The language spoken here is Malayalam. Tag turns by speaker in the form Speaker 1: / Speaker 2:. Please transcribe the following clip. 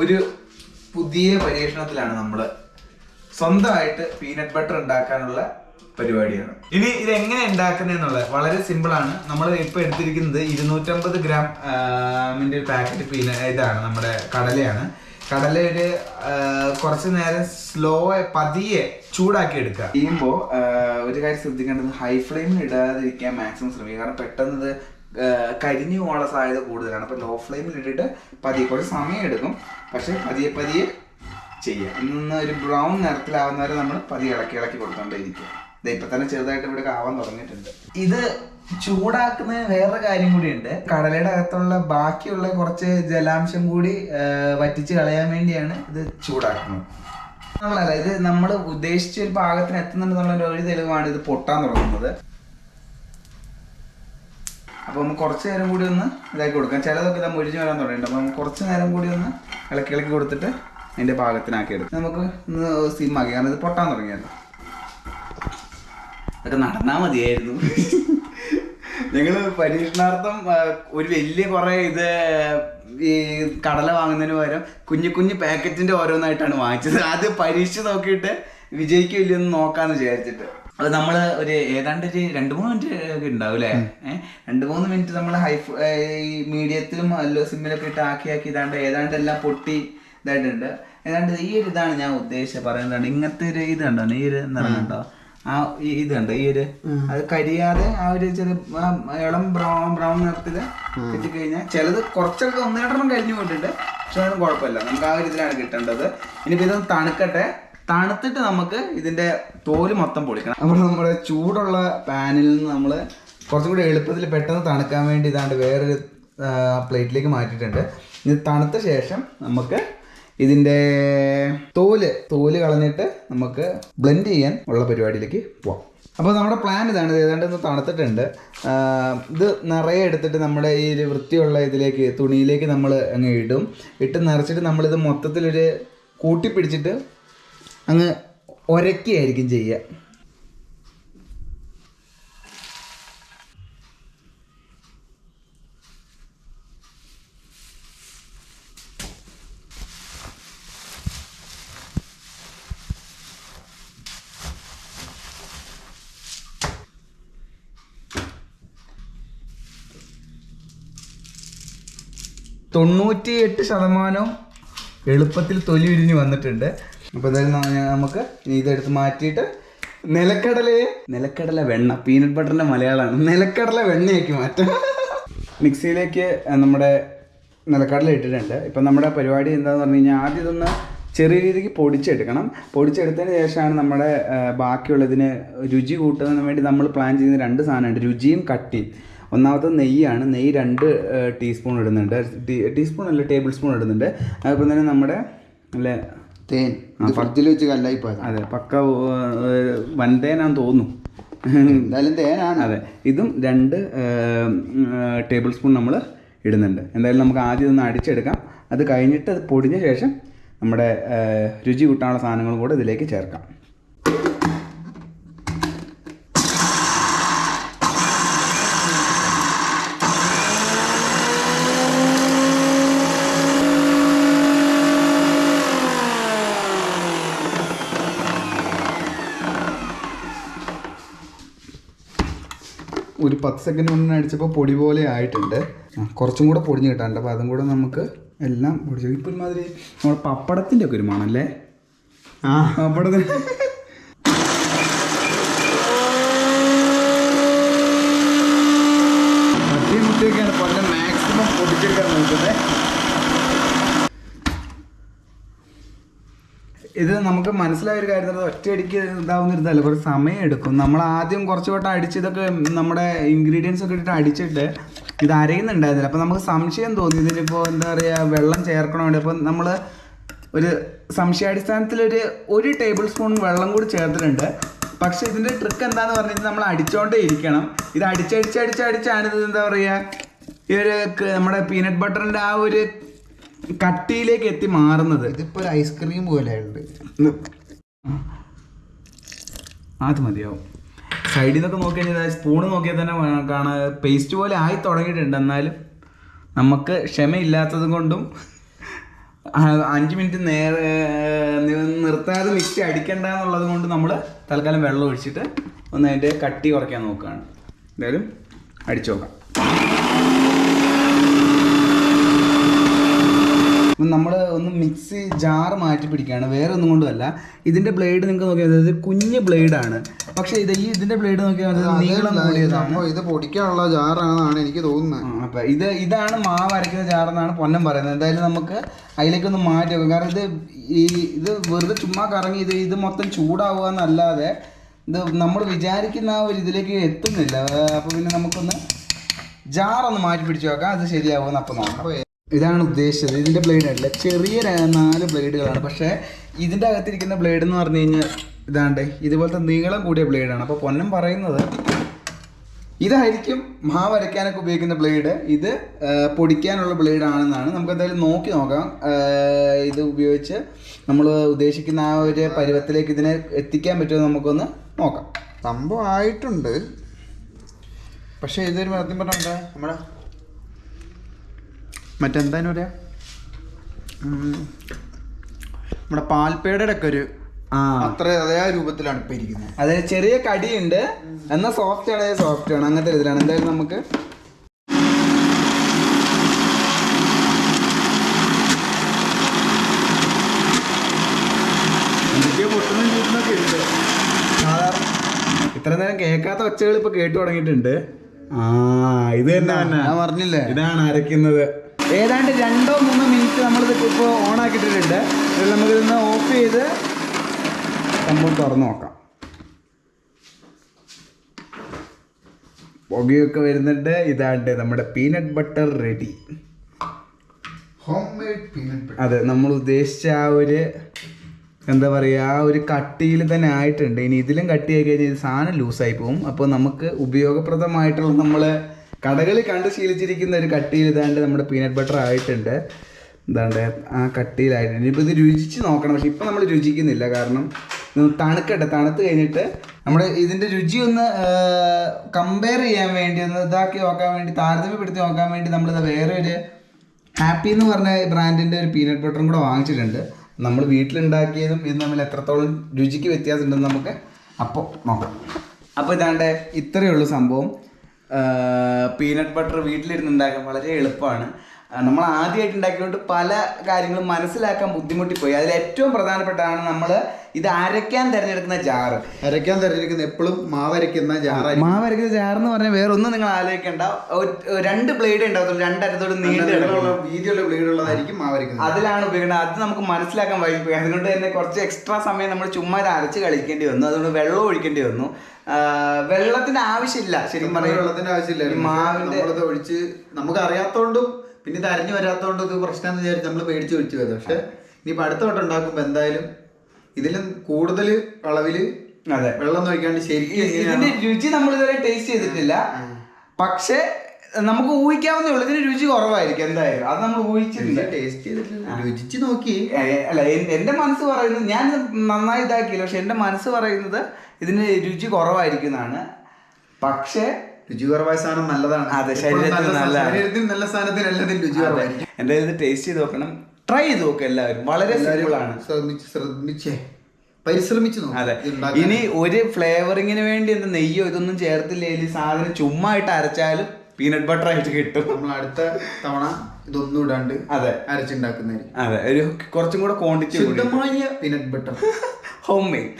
Speaker 1: ഒരു പുതിയ പരീക്ഷണത്തിലാണ് നമ്മൾ സ്വന്തമായിട്ട് പീനട്ട് ബട്ടർ ഉണ്ടാക്കാനുള്ള പരിപാടിയാണ്. ഇനി ഇത് എങ്ങനെ ഉണ്ടാക്കുന്നതെന്നുള്ളത് വളരെ സിമ്പിൾ ആണ്. നമ്മൾ ഇപ്പൊ എടുത്തിരിക്കുന്നത് ഇരുന്നൂറ്റമ്പത് ഗ്രാം മിന്റെ ഒരു പാക്കറ്റ് പീന ഇതാണ് നമ്മുടെ കടലയാണ്. കടല ഒരു കുറച്ച് നേരം സ്ലോ പതിയെ ചൂടാക്കി എടുക്കുക. ചെയ്യുമ്പോൾ ഒരു കാര്യം ശ്രദ്ധിക്കേണ്ടത് ഹൈ ഫ്ലെയിമിൽ ഇടാതിരിക്കാൻ മാക്സിമം ശ്രമിക്കുക. കാരണം പെട്ടെന്ന് ഇത് കരിഞ്ഞു പോകാനുള്ള സാധ്യത കൂടുതലാണ്. അപ്പോൾ ലോ ഫ്ലെയിമിൽ ഇട്ടിട്ട് പതിയെ കുറച്ച് സമയം എടുക്കും. പക്ഷേ പതിയെ പതിയെ ചെയ്യുക ഇന്ന് ഒരു ബ്രൗൺ നിറത്തിലാവുന്നവരെ നമ്മൾ പതിയെ ഇളക്കി ഇളക്കി കൊടുത്തോണ്ടേയിരിക്കുക ഇത് ഇപ്പൊ തന്നെ ചെറുതായിട്ട് ഇവിടെ ആവാൻ തുടങ്ങിയിട്ടുണ്ട്. ഇത് ചൂടാക്കുന്ന വേറെ കാര്യം കൂടിയുണ്ട്. കടലയുടെ അകത്തുള്ള ബാക്കിയുള്ള കുറച്ച് ജലാംശം കൂടി വറ്റിച്ച് കളയാൻ വേണ്ടിയാണ് ഇത് ചൂടാക്കുന്നത്. നമ്മളല്ല ഇത് നമ്മൾ ഉദ്ദേശിച്ച ഒരു പാകത്തിന് എത്തുന്നുണ്ടെന്നുള്ള ഒരു തെളിവാണ് ഇത് പൊട്ടാൻ തുടങ്ങുന്നത്. അപ്പൊ നമുക്ക് കുറച്ച് നേരം കൂടി ഒന്ന് ഇതാക്കി കൊടുക്കാം. ചിലതൊക്കെ ഇതാ മുരിഞ്ഞു വരാൻ തുടങ്ങിയിട്ട് അപ്പോൾ നമുക്ക് കുറച്ച് നേരം കൂടി ഒന്ന് ഇളക്കി ഇളക്കി കൊടുത്തിട്ട് അതിന്റെ പാകത്തിനാക്കി എടുക്കും. നമുക്ക് ഒന്ന് സിമ്മാക്കി കാരണം ഇത് പൊട്ടാൻ തുടങ്ങിയല്ലോ. അതൊക്കെ നടന്നാൽ മതിയായിരുന്നു. ഞങ്ങൾ പരീക്ഷണാർത്ഥം ഒരു വലിയ കുറേ ഇത് ഈ കടല വാങ്ങുന്നതിന് പകരം കുഞ്ഞു കുഞ്ഞു പാക്കറ്റിന്റെ ഓരോന്നായിട്ടാണ് വാങ്ങിച്ചത്. അത് പരീക്ഷിച്ച് നോക്കിയിട്ട് വിജയിക്കില്ല എന്ന് നോക്കാന്ന് വിചാരിച്ചിട്ട്. അത് നമ്മൾ ഒരു ഏതാണ്ട് ഒരു രണ്ട് മൂന്ന് മിനിറ്റ് ഉണ്ടാവും അല്ലേ രണ്ട് മൂന്ന് മിനിറ്റ് നമ്മൾ ഹൈ ഈ മീഡിയത്തിലും ലോ സിമ്മിലൊക്കെ ഇട്ട് ആക്കി ആക്കി ഇതാണ്ട് ഏതാണ്ട് എല്ലാം പൊട്ടി ഇതായിട്ടുണ്ട്. ഏതാണ്ട് ഈ ഒരു ഇതാണ് ഞാൻ ഉദ്ദേശിച്ച പറയുന്നത് ഇങ്ങനത്തെ ഒരു ഇത് കണ്ടോ? ഈ ഒരു നിറം ആ ഇത് കണ്ടോ? ഈ ഒരു അത് കരിയാതെ ആ ഒരു ചെറിയ ഇളം ബ്രൗൺ ബ്രൗൺ നിറത്തിൽ കിട്ടിക്കഴിഞ്ഞാൽ ചിലത് കുറച്ചൊക്കെ ഒന്ന് രണ്ടെണ്ണം കഴിഞ്ഞു പോയിട്ടുണ്ട്. പക്ഷെ അതൊന്നും കുഴപ്പമില്ല. നമുക്ക് ആ ഒരു ഇതിലാണ് കിട്ടേണ്ടത്. ഇനിയിപ്പോ ഇതൊന്ന് തണുക്കട്ടെ. തണുത്തിട്ട് നമുക്ക് ഇതിന്റെ തോൽ മൊത്തം പൊളിക്കണം. അപ്പോൾ നമ്മുടെ ചൂടുള്ള പാനിൽ നിന്ന് നമ്മൾ കുറച്ചും കൂടി എളുപ്പത്തിൽ പെട്ടെന്ന് തണുക്കാൻ വേണ്ടി ഇതാണ്ട് വേറൊരു പ്ലേറ്റിലേക്ക് മാറ്റിയിട്ടുണ്ട്. ഇത് തണുത്ത ശേഷം നമുക്ക് ഇതിന്റെ തോൽ തോൽ കളഞ്ഞിട്ട് നമുക്ക് ബ്ലെൻഡ് ചെയ്യാൻ ഉള്ള പരിപാടിയിലേക്ക് പോവാം. അപ്പോൾ നമ്മുടെ പ്ലാൻ ഇതാണ്. ഇത് ഏതാണ്ട് ഒന്ന് തണുത്തിട്ടുണ്ട്. ഇത് നിറയെ എടുത്തിട്ട് നമ്മുടെ ഈ ഒരു വൃത്തിയുള്ള ഇതിലേക്ക് തുണിയിലേക്ക് നമ്മൾ അങ്ങ് ഇടും. ഇട്ട് നിറച്ചിട്ട് നമ്മളിത് മൊത്തത്തിലൊരു കൂട്ടിപ്പിടിച്ചിട്ട് അങ്ങ് ഒരക്കുകയായിരിക്കും ചെയ്യുക തൊണ്ണൂറ്റി എട്ട് ശതമാനം എളുപ്പത്തിൽ തൊലി ഉരിഞ്ഞ് വന്നിട്ടുണ്ട്. അപ്പോൾ എന്തായാലും നമുക്ക് ഇതെടുത്ത് മാറ്റിയിട്ട് നിലക്കടലയെ നിലക്കടല വെണ്ണ പീനട്ട് ബട്ടറിന്റെ മലയാളമാണ് നിലക്കടല വെണ്ണയാക്കി മാറ്റാം. മിക്സിയിലേക്ക് നമ്മുടെ നിലക്കടല ഇട്ടിട്ടുണ്ട്. ഇപ്പം നമ്മുടെ പരിപാടി എന്താണെന്ന് പറഞ്ഞു കഴിഞ്ഞാൽ ആദ്യം ഇതൊന്ന് ചെറിയ രീതിക്ക് പൊടിച്ചെടുക്കണം. പൊടിച്ചെടുത്തതിന് ശേഷമാണ് നമ്മുടെ ബാക്കിയുള്ളതിന് രുചി കൂട്ടുന്നതിന് വേണ്ടി നമ്മൾ പ്ലാൻ ചെയ്യുന്ന രണ്ട് സാധനമുണ്ട്. രുചിയും കട്ടിയും. ഒന്നാമത്തെ നെയ്യാണ്. നെയ്യ് രണ്ട് ടീസ്പൂൺ ഇടുന്നുണ്ട്. ടീസ്പൂൺ അല്ല ടേബിൾ സ്പൂൺ ഇടുന്നുണ്ട്. അതുപോലെ തന്നെ നമ്മുടെ അല്ലേ
Speaker 2: തേൻ. ഫ്രിഡ്ജിൽ വെച്ച് കല്ലായി
Speaker 1: അതെ പക്ക വൻതേനാന്ന് തോന്നുന്നു.
Speaker 2: എന്തായാലും തേനാണ്.
Speaker 1: അതെ ഇതും രണ്ട് ടേബിൾ സ്പൂൺ നമ്മൾ ഇടുന്നുണ്ട്. എന്തായാലും നമുക്ക് ആദ്യം ഒന്ന് അടിച്ചെടുക്കാം. അത് കഴിഞ്ഞിട്ട് അത് പൊടിഞ്ഞ ശേഷം നമ്മുടെ രുചി കൂട്ടാനുള്ള സാധനങ്ങളും കൂടെ ഇതിലേക്ക് ചേർക്കാം. ഒരു പത്ത് സെക്കൻഡ് മുന്നേ അടിച്ചപ്പോൾ പൊടി പോലെ ആയിട്ടുണ്ട്. കുറച്ചും കൂടെ പൊടിഞ്ഞ് കിട്ടാണ്ട് അപ്പോൾ അതും കൂടെ നമുക്ക് എല്ലാം പൊടിച്ചു. ഇപ്പം ഒരുമാതിരി നമ്മുടെ പപ്പടത്തിന്റെ ഒക്കെ ഒരു മണല്ലേ? ആ. പപ്പടത്തിന് ഇത് നമുക്ക് മനസ്സിലായ ഒരു കാര്യം ഒറ്റയടിക്ക് ഇതാവുന്ന ഒരു ഇതല്ല. കുറച്ച് സമയം എടുക്കും. നമ്മൾ ആദ്യം കുറച്ച് വട്ടം അടിച്ച് ഇതൊക്കെ നമ്മുടെ ഇൻഗ്രീഡിയൻസ് ഒക്കെ ഇട്ടിട്ട് അടിച്ചിട്ട് ഇത് അരയുന്നുണ്ടായിരുന്നില്ല. അപ്പോൾ നമുക്ക് സംശയം തോന്നി. ഇതിനിപ്പോൾ എന്താ പറയുക വെള്ളം ചേർക്കണോ അപ്പോൾ നമ്മൾ ഒരു സംശയാടിസ്ഥാനത്തിൽ ഒരു ഒരു ടേബിൾ സ്പൂൺ വെള്ളം കൂടി ചേർത്തിട്ടുണ്ട്. പക്ഷെ ഇതിന്റെ ട്രിക്ക് എന്താന്ന് പറഞ്ഞാൽ നമ്മൾ അടിച്ചുകൊണ്ടേ ഇരിക്കണം. ഇത് അടിച്ചടിച്ചടിച്ചടിച്ചാണിത് എന്താ പറയുക ഈ ഒരു നമ്മുടെ പീനട്ട് ബട്ടറിന്റെ ആ ഒരു കട്ടിയിലേക്ക് എത്തി മാറുന്നത്.
Speaker 2: ഇതിപ്പോ ഒരു ഐസ്ക്രീം പോലെ ഉണ്ട്.
Speaker 1: അത് മതിയാവും. സൈഡിൽ നിന്നൊക്കെ നോക്കി കഴിഞ്ഞാൽ സ്പൂൺ നോക്കിയാൽ തന്നെ കാണാൻ പേസ്റ്റ് പോലെ ആയി തുടങ്ങിയിട്ടുണ്ട്. എന്നാലും നമുക്ക് ക്ഷമയില്ലാത്തത് കൊണ്ടും അഞ്ച് മിനിറ്റ് നേരെ നിർത്താതെ മിക്സി അടിക്കണ്ട എന്നുള്ളത് കൊണ്ട് നമ്മൾ തൽക്കാലം വെള്ളം ഒഴിച്ചിട്ട് ഒന്ന് അതിന്റെ കട്ടി കുറയ്ക്കാൻ നോക്കുകയാണ് എന്തായാലും അടിച്ചു നോക്കാം. നമ്മൾ ഒന്ന് മിക്സി ജാർ മാറ്റി പിടിക്കുകയാണ്. വേറെ ഒന്നും കൊണ്ടുമല്ല ഇതിന്റെ ബ്ലേഡ് നിങ്ങൾക്ക് നോക്കിയാൽ അതായത് കുഞ്ഞ് ബ്ലേഡാണ് പക്ഷേ ഇത് ഈ ഇതിന്റെ ബ്ലേഡ് നോക്കിയാൽ നീളം കൂടിയതാണ്
Speaker 2: ഇത് പൊടിക്കാനുള്ള ജാറാണെന്നാണ് എനിക്ക് തോന്നുന്നത്
Speaker 1: അപ്പം ഇത് ഇതാണ് മാവ് അരയ്ക്കുന്ന ജാറെന്നാണ് പൊന്നം പറയുന്നത്. എന്തായാലും നമുക്ക് അതിലേക്കൊന്ന് മാറ്റി വെക്കാം. കാരണം ഇത് ഈ ഇത് വെറുതെ ചുമ്മാ കറങ്ങി ഇത് ഇത് മൊത്തം ചൂടാവുക എന്നല്ലാതെ ഇത് നമ്മൾ വിചാരിക്കുന്ന ആ ഒരു ഇതിലേക്ക് എത്തുന്നില്ല. അപ്പോൾ പിന്നെ നമുക്കൊന്ന് ജാറൊന്ന് മാറ്റി പിടിച്ചു വെക്കാം. അത് ശരിയാവുമെന്ന് അപ്പം നോക്കാം. ഇതാണ് ഉദ്ദേശിച്ചത്. ഇതിന്റെ ബ്ലേഡ് അല്ല ചെറിയ നാല് ബ്ലേഡുകളാണ് പക്ഷേ ഇതിന്റെ അകത്തിരിക്കുന്ന ബ്ലേഡ് എന്ന് പറഞ്ഞു കഴിഞ്ഞാൽ ഇതാണ്ട് ഇതുപോലത്തെ നീളം കൂടിയ ബ്ലേഡാണ് അപ്പോൾ പൊന്നം പറയുന്നത് ഇതായിരിക്കും മാവ് അരയ്ക്കാനൊക്കെ ഉപയോഗിക്കുന്ന ബ്ലേഡ് ഇത് പൊടിക്കാനുള്ള ബ്ലേഡ് ആണെന്നാണ്. നമുക്ക് എന്തായാലും നോക്കി നോക്കാം. ഇത് ഉപയോഗിച്ച് നമ്മൾ ഉദ്ദേശിക്കുന്ന ആ ഒരു പരുവത്തിലേക്ക് ഇതിനെ എത്തിക്കാൻ പറ്റുമോ നമുക്കൊന്ന് നോക്കാം.
Speaker 2: സംഭവം ആയിട്ടുണ്ട്. പക്ഷേ ഇതൊരു സത്യം പറഞ്ഞാൽ നമ്മുടെ മറ്റെന്തായാലും പറയാ? നമ്മുടെ പാൽപ്പേടയുടെ ഒക്കെ ഒരു അത്ര അതേ രൂപത്തിലാണ് ഇപ്പൊ ഇരിക്കുന്നത്.
Speaker 1: അതെ ചെറിയ കടിയുണ്ട്. എന്നാൽ സോഫ്റ്റ് ആണ് സോഫ്റ്റ് ആണ്? അങ്ങനത്തെ ഇതിലാണ് എന്തായാലും നമുക്ക് ഇത്ര നേരം കേൾക്കാത്ത ഒച്ചകൾ ഇപ്പൊ കേട്ടു തുടങ്ങിയിട്ടുണ്ട്. ആ ഇത് തന്നെ.
Speaker 2: ഞാൻ പറഞ്ഞില്ലേ?
Speaker 1: ഇതാണ് അരയ്ക്കുന്നത്. ഏതാണ്ട് രണ്ടോ മൂന്നോ മിനിറ്റ് നമ്മളിത് ഇപ്പോൾ ഓൺ ആക്കിയിട്ടിട്ടുണ്ട് ഇതിൽ നമുക്കിതൊന്ന് ഓഫ് ചെയ്ത് സംഭവം തുറന്നു നോക്കാം. പുകയൊക്കെ വരുന്നുണ്ട്. ഇതാണ്ട് നമ്മുടെ peanut butter ready
Speaker 2: home made peanut
Speaker 1: അതെ നമ്മൾ ഉദ്ദേശിച്ച ആ ഒരു എന്താ പറയുക ആ ഒരു കട്ടിയിൽ തന്നെ ആയിട്ടുണ്ട്. ഇനി ഇതിലും കട്ടിയായി കഴിഞ്ഞാൽ ഇത് സാധനം ലൂസായി പോകും. അപ്പോൾ നമുക്ക് ഉപയോഗപ്രദമായിട്ടുള്ള നമ്മൾ കടകളിൽ കണ്ട് ശീലിച്ചിരിക്കുന്ന ഒരു കട്ടിയിൽ ഇതാണ്ട് നമ്മുടെ പീനട്ട് ബട്ടർ ആയിട്ടുണ്ട്. എന്താണ്ട് ആ കട്ടിയിലായിട്ടുണ്ട് ഇനിയിപ്പോൾ ഇത് രുചിച്ച് നോക്കണം. പക്ഷെ ഇപ്പം നമ്മൾ രുചിക്കുന്നില്ല. കാരണം തണുക്കട്ടെ. തണുത്ത് കഴിഞ്ഞിട്ട് നമ്മൾ ഇതിന്റെ രുചി ഒന്ന് കമ്പയർ ചെയ്യാൻ വേണ്ടി ഒന്ന് ഇതാക്കി നോക്കാൻ വേണ്ടി താരതമ്യപ്പെടുത്തി നോക്കാൻ വേണ്ടി നമ്മളിത് വേറെ ഒരു ഹാപ്പി എന്ന് പറഞ്ഞ ബ്രാൻഡിന്റെ ഒരു പീനട്ട് ബട്ടറും കൂടെ വാങ്ങിച്ചിട്ടുണ്ട്. നമ്മൾ വീട്ടിലുണ്ടാക്കിയതും ഇത് തമ്മിൽ എത്രത്തോളം രുചിക്ക് വ്യത്യാസമുണ്ടെന്ന് നമുക്ക് അപ്പോൾ നോക്കാം. അപ്പോൾ ഇതാണ്ട് ഇത്രയേ ഉള്ളൂ സംഭവം. പീനട്ട് ബട്ടർ വീട്ടിലിരുന്ന് ഉണ്ടാക്കാൻ വളരെ എളുപ്പമാണ്. നമ്മൾ ആദ്യമായിട്ട് ഉണ്ടാക്കിയതുകൊണ്ട് പല കാര്യങ്ങളും മനസ്സിലാക്കാൻ ബുദ്ധിമുട്ടിപ്പോയി. അതിൽ ഏറ്റവും പ്രധാനപ്പെട്ടതാണ് നമ്മൾ ഇത് അരയ്ക്കാൻ തിരഞ്ഞെടുക്കുന്ന ജാറ്.
Speaker 2: അരയ്ക്കാൻ തിരഞ്ഞെടുക്കുന്ന എപ്പോഴും മാവരയ്ക്കുന്ന ജാറായിരിക്കും.
Speaker 1: മാവരയ്ക്കുന്ന ജാർ എന്ന് പറഞ്ഞാൽ വേറെ ഒന്നും നിങ്ങൾ ആലോചിക്കേണ്ട. രണ്ട് ബ്ലേഡ് ഉണ്ടാവത്തുള്ളൂ രണ്ടരത്തോട്
Speaker 2: നീണ്ടുള്ള വീതിയുള്ള ബ്ലേഡ് ഉള്ളതായിരിക്കും മാവരയ്ക്കുന്നത്.
Speaker 1: അതിലാണ് ഉപയോഗിക്കുന്നത് അത് നമുക്ക് മനസ്സിലാക്കാൻ വൈകിപ്പോയി. അതുകൊണ്ട് തന്നെ കുറച്ച് എക്സ്ട്രാ സമയം നമ്മൾ ചുമ്മാ അരച്ച് കളിക്കേണ്ടി വന്നു. അതുകൊണ്ട് വെള്ളം ഒഴിക്കേണ്ടി വന്നു. വെള്ളത്തിന്റെ ആവശ്യമില്ല ശരിക്കും പറഞ്ഞാൽ
Speaker 2: വെള്ളത്തിന്റെ ആവശ്യമില്ല
Speaker 1: മാവിന്റെ
Speaker 2: ഒഴിച്ച് നമുക്ക് അറിയാത്തോണ്ടും പിന്നെ ഇത് അരിഞ്ഞു വരാത്തോണ്ടും ഇത് പ്രശ്നം എന്ന് വിചാരിച്ച് നമ്മൾ പേടിച്ച് ഒഴിച്ചു പോയത്. പക്ഷെ ഇനിയിപ്പോ അടുത്ത വട്ടം ഉണ്ടാക്കുമ്പോ എന്തായാലും ഇതിലും കൂടുതൽ അളവിൽ
Speaker 1: അതെ.
Speaker 2: വെള്ളം ഒഴിക്കാണ്ട് ശരിക്കും
Speaker 1: ഇതിന്റെ രുചി നമ്മൾ ഇതുവരെ ടേസ്റ്റ് ചെയ്തിട്ടില്ല. പക്ഷേ നമുക്ക് ഊഹിക്കാവുന്നേ ഉള്ളൂ. ഇതിന് രുചി കുറവായിരിക്കും എന്തായാലും. അത് നമ്മൾ ഊഹിച്ചിട്ടില്ല.
Speaker 2: ടേസ്റ്റ് ചെയ്തിട്ടില്ല. രുചിച്ച് നോക്കി.
Speaker 1: അല്ല എന്റെ എന്റെ മനസ്സ് പറയുന്നത് ഞാൻ നന്നായി ഇതാക്കിയില്ല. പക്ഷെ എന്റെ മനസ്സ് പറയുന്നത് ഇതിന് രുചി കുറവായിരിക്കും എന്നാണ് പക്ഷേ
Speaker 2: രുചി കുറവായ സാധനം നല്ലതാണ്.
Speaker 1: അതെ, ശരീരത്തിന്
Speaker 2: നല്ല. ശരീരത്തിന് നല്ല സാധനത്തിന് എല്ലാത്തിനും രുചി കുറവായിരിക്കും.
Speaker 1: എന്തായാലും ഇത് ടേസ്റ്റ് ചെയ്ത് നോക്കണം. ട്രൈ ചെയ്ത് നോക്കുക എല്ലാവരും. വളരെ സിമ്പിളാണ്
Speaker 2: ശ്രമിച്ച് ശ്രമിച്ചേ പരിശ്രമിച്ചു
Speaker 1: അതെ. ഇനി ഒരു ഫ്ലേവറിങ്ങിന് വേണ്ടി എന്ത് നെയ്യോ ഇതൊന്നും ചേർത്തില്ലെങ്കിൽ സാധനം ചുമ്മാ ആയിട്ട് അരച്ചാലും പീനട്ട് ബട്ടർ ആയിട്ട് കിട്ടും.
Speaker 2: നമ്മൾ അടുത്ത തവണ ഇതൊന്നും ഇടാണ്ട്
Speaker 1: അതെ.
Speaker 2: അരച്ചുണ്ടാക്കുന്നതിന്
Speaker 1: അതെ ഒരു കുറച്ചും കൂടെ ക്വാണ്ടിറ്റി
Speaker 2: ശുദ്ധമായ പീനട്ട് ബട്ടർ
Speaker 1: ഹോം മെയ്ഡ്